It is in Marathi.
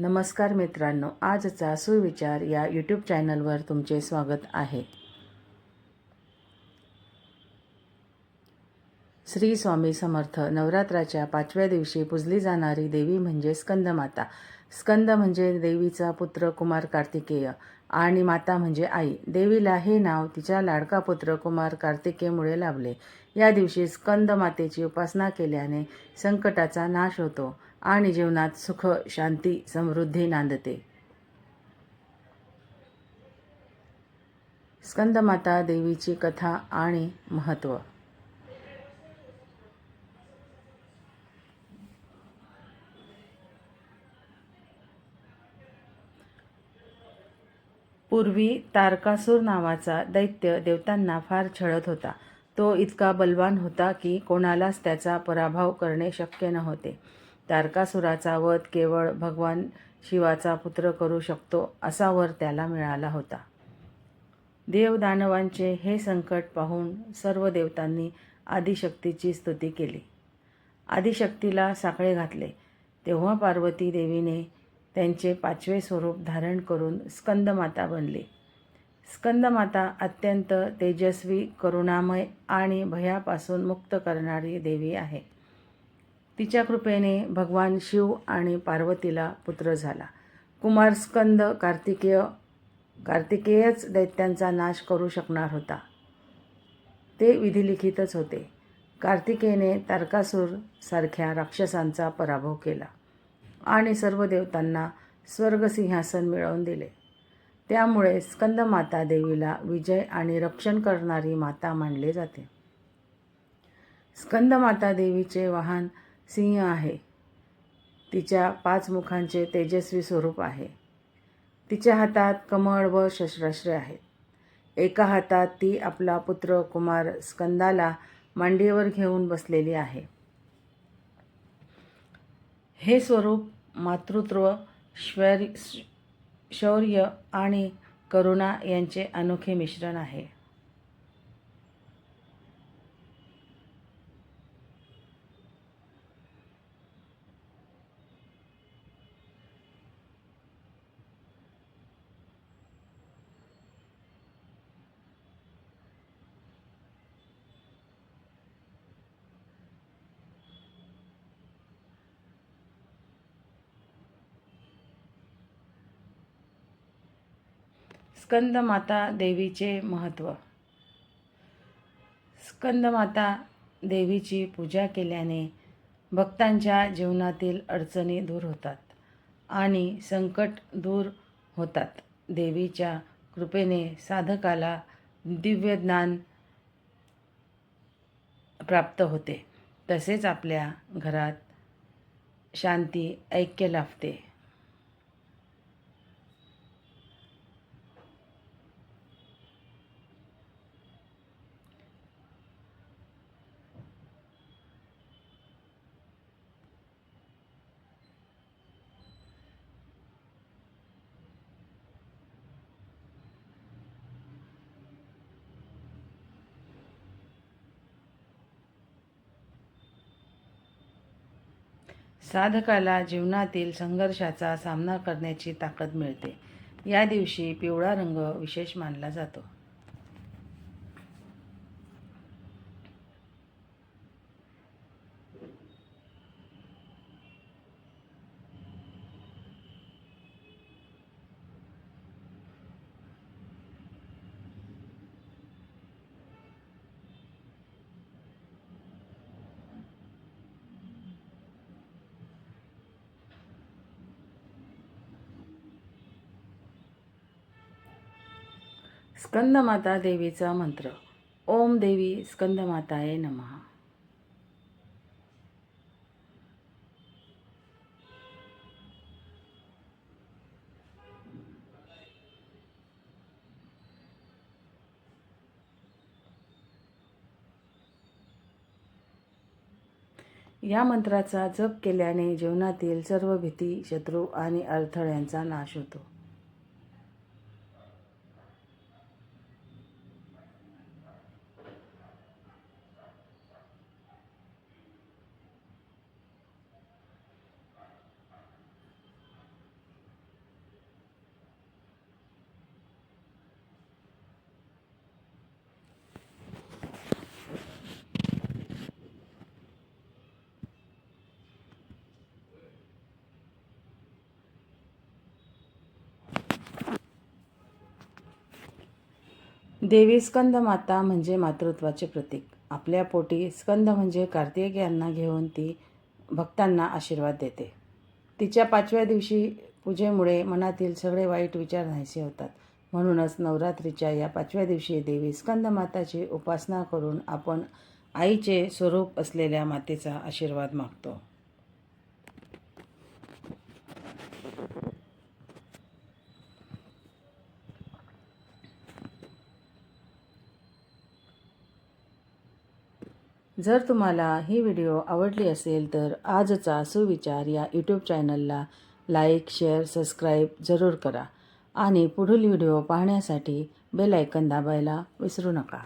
नमस्कार मित्रांनो आजचा सुविचार या यूट्यूब चॅनलवर तुमचे स्वागत आहे. श्री स्वामी समर्थ नवरात्राच्या पाचव्या दिवशी पूजली जाणारी देवी म्हणजे स्कंदमाता. स्कंद म्हणजे देवीचा पुत्र कुमार कार्तिकेय आणि माता म्हणजे आई. देवीला हे नाव तिच्या लाडका पुत्र कुमार कार्तिकेयमुळे लाभले. या दिवशी स्कंद मातेची उपासना केल्याने संकटाचा नाश होतो. आणि जीवनात सुख शांती समृद्धी नांदते. स्कंदमाता देवीची कथा आणि महत्त्व पूर्वी तारकासूर नावाचा दैत्य देवतांना फार छळत होता. तो इतका बलवान होता की कोणालाच त्याचा पराभव करणे शक्य नव्हते. तारकासुराचा वध केवळ भगवान शिवाचा पुत्र करू शकतो असा वर त्याला मिळाला होता. देवदानवांचे हे संकट पाहून सर्व देवतांनी आदिशक्तीची स्तुती केली. आदिशक्तीला साखळे घातले. तेव्हा पार्वती देवीने त्यांचे पाचवे स्वरूप धारण करून स्कंदमाता बनली. स्कंदमाता अत्यंत तेजस्वी करुणामय आणि भयापासून मुक्त करणारी देवी आहे. तिच्या कृपेने भगवान शिव आणि पार्वतीला पुत्र झाला. कुमार स्कंद कार्तिकेय कार्तिकेयच दैत्यांचा नाश करू शकणार होता. ते विधिलिखितच होते. कार्तिकेयने तारकासूर सारख्या राक्षसांचा पराभव केला आणि सर्व देवतांना स्वर्गसिंहासन मिळवून दिले. त्यामुळे स्कंदमाता देवीला विजय आणि रक्षण करणारी माता मानले जाते. स्कंदमाता देवीचे वाहन सिंह आहे. तिच्या पाच मुखांचे तेजस्वी स्वरूप आहे. तिच्या हातात कमळ व शस्त्रास्त्रे आहेत. एका हातात ती आपला पुत्र कुमार स्कंदाला मांडीवर घेऊन बसलेली आहे. हे स्वरूप मातृत्व शौर्य आणि करुणा यांचे अनोखे मिश्रण आहे. स्कंदमाता देवीचे महत्त्व. स्कंदमाता देवीची पूजा केल्याने भक्तांच्या जीवनातील अडचणी दूर होतात आणि संकट दूर होतात. देवीच्या कृपेने साधकाला दिव्य ज्ञान प्राप्त होते. तसेच आपल्या घरात शांती ऐक्य लाभते. साधकाला जीवनातील संघर्षाचा सामना करण्याची ताकद मिळते. या दिवशी पिवळा रंग विशेष मानला जातो. स्कंदमाता देवीचा मंत्र. ओम देवी स्कंदमाताये नमः. या मंत्राचा जप केल्याने जीवनातील सर्व भीती शत्रू आणि अडथळ्यांचा नाश होतो. देवी स्कंद माता म्हणजे मातृत्वाचे प्रतीक. आपल्या पोटी स्कंद म्हणजे कार्तिक यांना घेऊन ती भक्तांना आशीर्वाद देते. तिच्या पाचव्या दिवशी पूजेमुळे मनातील सगळे वाईट विचार नाहीसे होतात. म्हणूनच नवरात्रीच्या या पाचव्या दिवशी देवी स्कंद माताची उपासना करून आपण आईचे स्वरूप असलेल्या मातेचा आशीर्वाद मागतो. जर तुम्हाला ही व्हिडिओ आवडली असेल तर आजचा सुविचार या यूट्यूब चॅनलला लाईक शेअर सबस्क्राईब जरूर करा. आणि पुढील व्हिडिओ पाहण्यासाठी बेल आयकन दाबायला विसरू नका.